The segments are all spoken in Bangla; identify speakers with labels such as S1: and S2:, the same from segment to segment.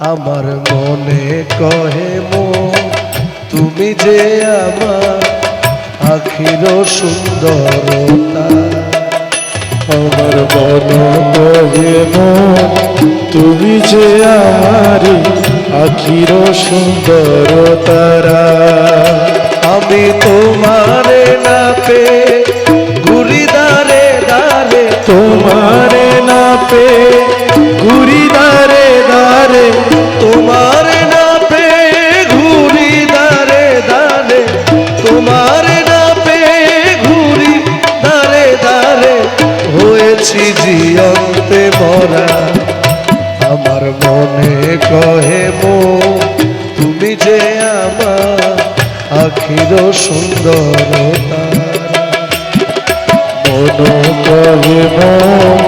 S1: আমার মনে কহে মো তুমি যে আমার আখির সুন্দরতা।
S2: আমার মন কহে মন, তুমি যে আমারি আখির সুন্দর তারা
S1: আমি তোমারে না পে ঘুরি দারে
S2: তোমারে না পে
S1: কহে
S2: মন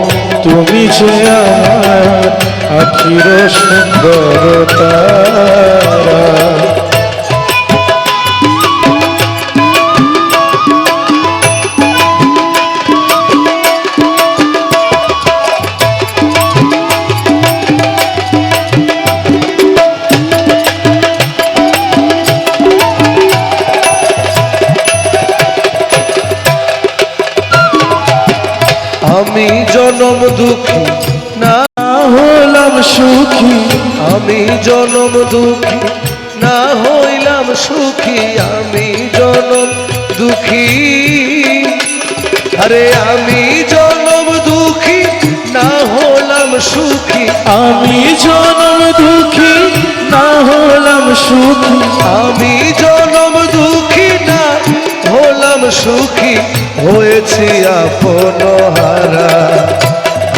S2: তুমি যে আমার আখির সুন্দর
S1: আমি জনম দুঃখী। না
S2: হলাম সুখী।
S1: আমি জনম দুঃখী। না হইলাম সুখী। আমি জনম দুঃখী। আরে আমি জনম দুঃখী। না হলাম সুখী।
S2: আমি জনম দুঃখী। না হলাম সুখী।
S1: আমি জনম হয়েছি আপন হারা।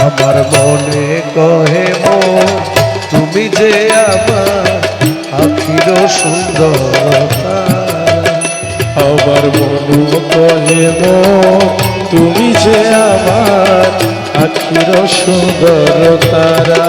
S1: আমার মনে কহে মো, তুমি যে আমার আখির সুন্দরতা।
S2: আবার মনু কহে মন তুমি যে আমার আখির সুন্দর তারা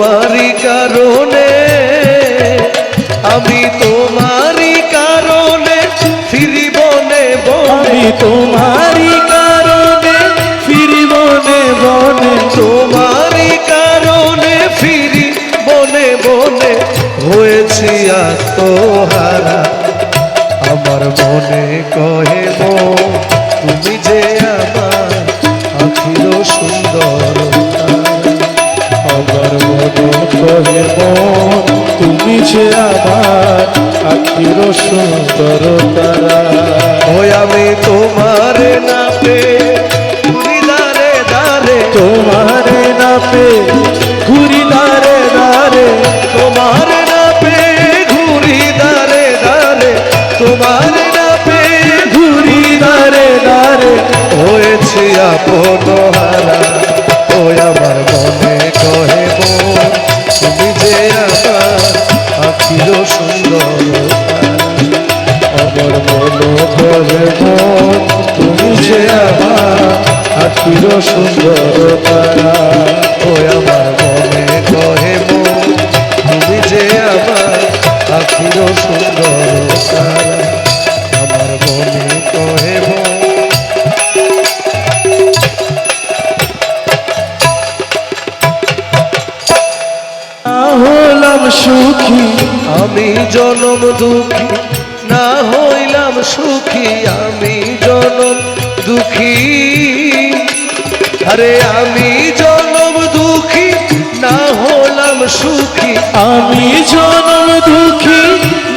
S1: তোমারই কারণে আমি তোমারই কারণে ফিরি বনে বনে
S2: তোমারই কারণে ফিরি বনে বনে
S1: তোমারই কারণে ফিরি বনে বনে হয়েছি আত্মহারা আমার মনে কহে তুমি যে আমার আখির সুন্দর।
S2: মন তুমি যে আমার আখির সুন্দর তারা।
S1: ওই আমি তোমার না পে দারে। দারে
S2: তোমারে না পে ঘুরি দারে। দারে
S1: তোমার না পে ঘুরি দারে। দারে তোমার না পে
S2: ঘুরি দারে দারে।
S1: হয়েছি আপন সুন্দর আরে আমি জনম দুঃখী না হলাম সুখী।
S2: আমি জনম দুঃখী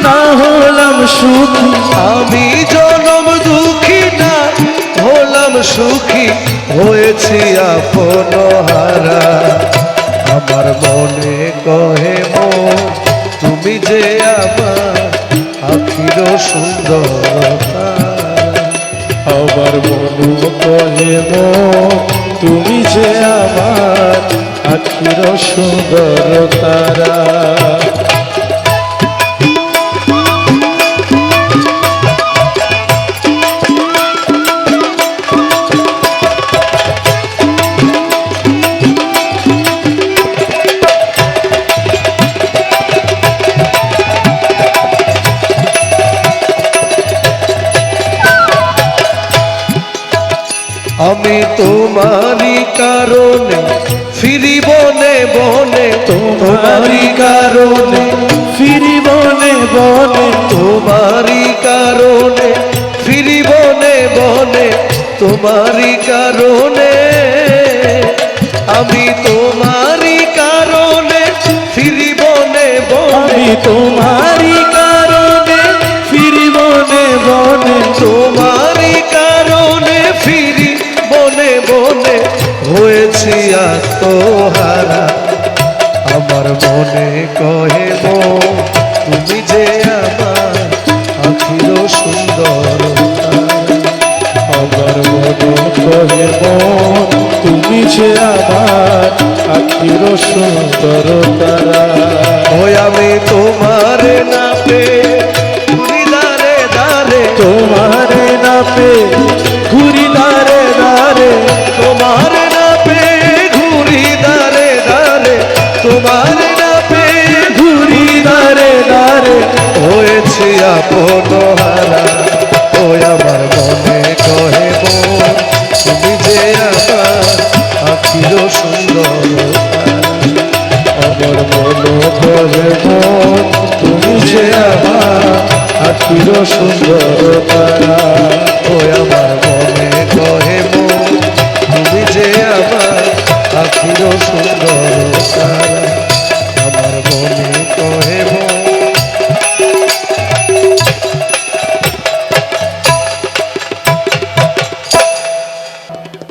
S2: না হলাম সুখী।
S1: আমি জনম দুঃখী না হলাম সুখী। হয়েছি আপন হারা। আমার মনে কহে মো তুমি যে আমার আখির সুন্দরতা।
S2: আবার মনু কহে মন তুমি যে আমার আখির সুন্দর তারা।
S1: আমি তোমারই কারণে ফিরি বনে বনে তোমারই কারণে।
S2: ফিরি বনে বনে
S1: তোমারই কারণে। ফিরি বনে বনে তোমারই কারণে। আমি তোমারই কারণে ফিরি বনে বনে
S2: আমি
S1: হয়েছি তোহারা, আমার মনে কহে তুমি যে আমার আখির সুন্দর
S2: আমার মনে কহে তুমি যে আমার আখির সুন্দর তারা
S1: হয়েছি আপন হারা ওই আমার মনে কহে মন, তুমি যে আমার আখির সুন্দর
S2: আমার মন কহে মন, তুমি যে আমার আখির সুন্দর তারা।
S1: ওই আমার মনে কহে তুমি যে আমার আখির সুন্দর তারা। আমার মনে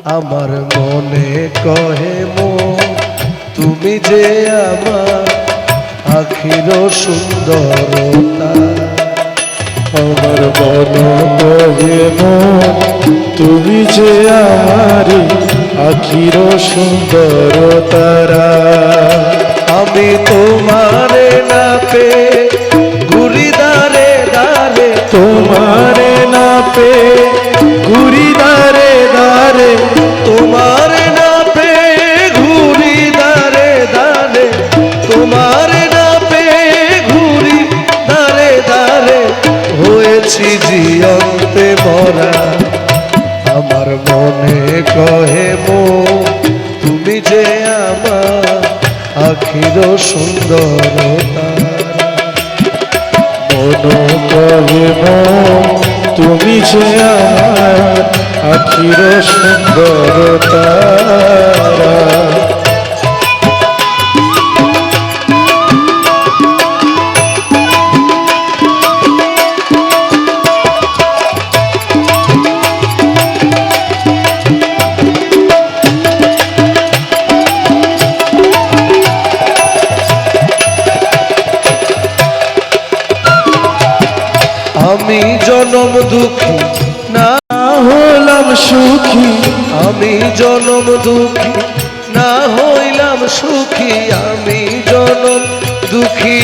S1: আমার মনে কহে মো, তুমি যে আমার আখির সুন্দরতা।
S2: আমার মন কহে মন তুমি যে আমার আখির সুন্দর তারা
S1: আমি তোমারে না পে ঘুরি দারে।
S2: তোমারে না পে ঘুরি দারে।
S1: কহে মো, তুমি যে আমার আখির সুন্দরতা।
S2: মন কহে মো, তুমি যে আমার আখির সুন্দর
S1: আমি জনম দুঃখী। না
S2: হলাম সুখী।
S1: আমি জনম দুঃখী। না হইলাম সুখী। আমি জনম দুঃখী।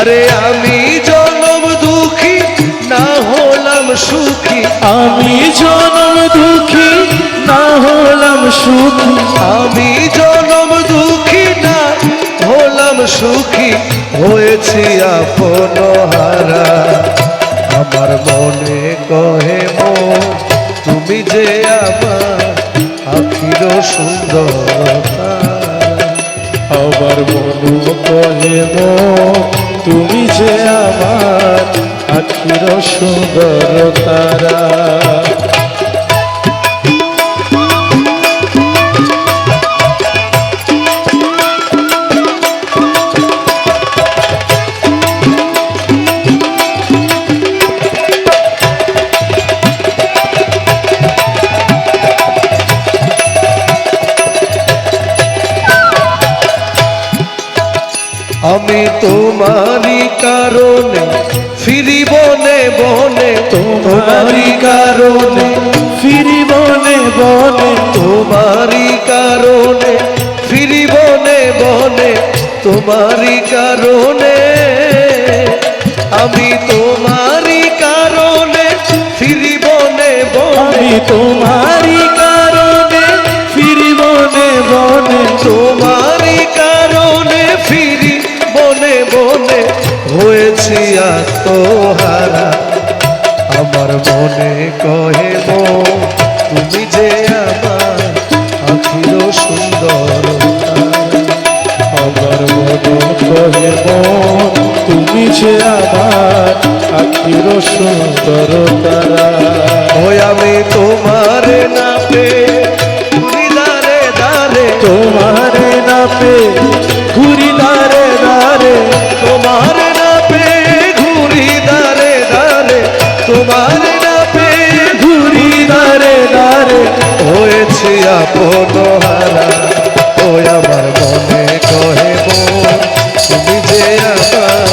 S1: আরে আমি জনম দুঃখী। না হলাম সুখী।
S2: আমি জনম দুঃখী। না হলাম সুখী।
S1: আমি জনম দুঃখী। না হলাম সুখী। হয়েছি আপন হারা আমার মনে কহে মো, তুমি যে আমার আখির সুন্দর
S2: আবার মনু কহে মো, তুমি যে আমার আখির সুন্দর তারা
S1: তোমারই কারণে ফিরি বনে বনে
S2: তোমারই কারণে ফিরি বনে বনে
S1: তোমারই কারণে। আমি তোমারই কারণে ফিরি বনে বনে।
S2: আমি তোমারই কারণে ফিরি বনে বনে।
S1: তোমারই কারণে ফিরি বনে বনে। হয়েছি আত্মহারা। মনে কহে তুমি যে আমার আখির সুন্দর
S2: আমার মন কহে তুমি যে আমার আখির সুন্দর তারা
S1: ওই আমি তোমার না পে দারে দারে
S2: তোমারে না পে ঘুরি দারে দারে
S1: তোমার হয়েছি আপন হারা ওই আমার মনে কহে তুমি যে আমার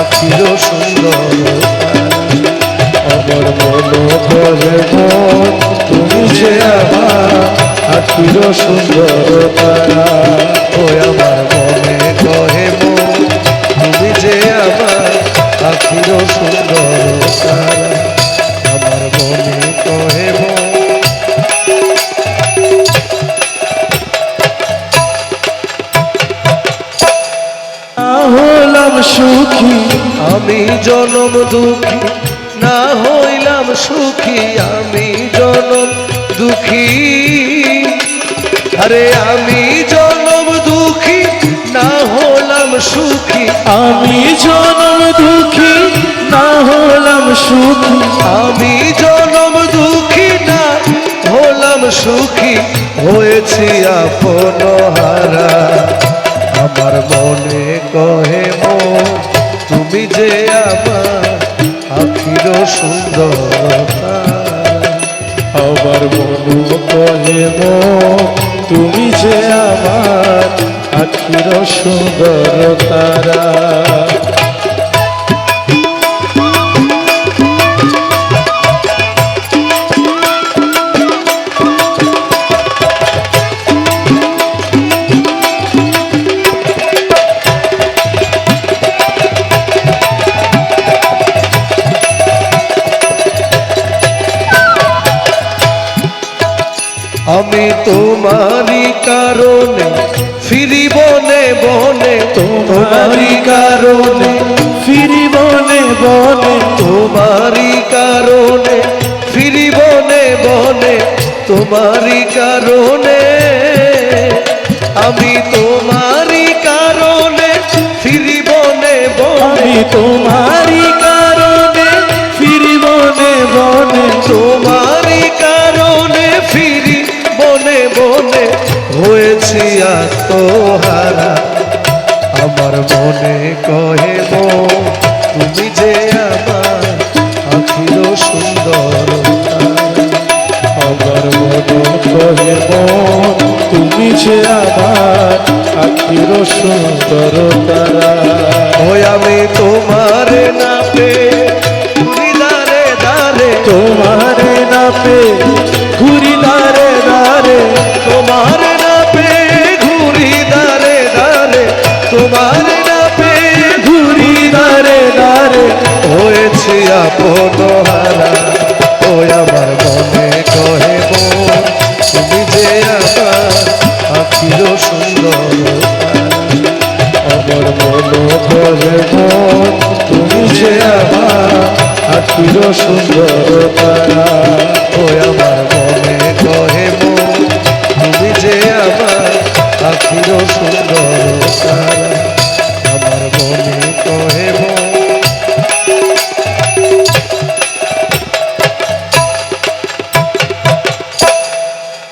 S1: আখির সুন্দর
S2: আমার মন কহে তুমি যে আমার আখির সুন্দর তারা।
S1: আমি জনম দুঃখী, না হলাম সুখী।
S2: আমি জনম দুঃখী, না হলাম সুখী।
S1: আমি জনম দুঃখী, না হলাম সুখী। হয়েছি আপন হারা। আমার মনে কহে মো, তুমি যে আমার আখির সুন্দর
S2: আমার মন কহে মন তুমি যে আমার আখির সুন্দর তারা।
S1: আমি তোমারই কারণে ফিরি বনে বনে,
S2: তোমারই কারণে ফিরি বনে বনে,
S1: তোমারই কারণে ফিরি বনে বনে, তোমারই কারণে। আমি তোমারই কারণে ফিরি বনে বনে,
S2: আমি তোমারই কারণে
S1: হয়েছি তোহারা, আমার মনে কহে তুমি যে আমার আখির সুন্দর
S2: আমার মনে কহে তুমি যে আমার আখির সুন্দর তারা
S1: সুন্দর।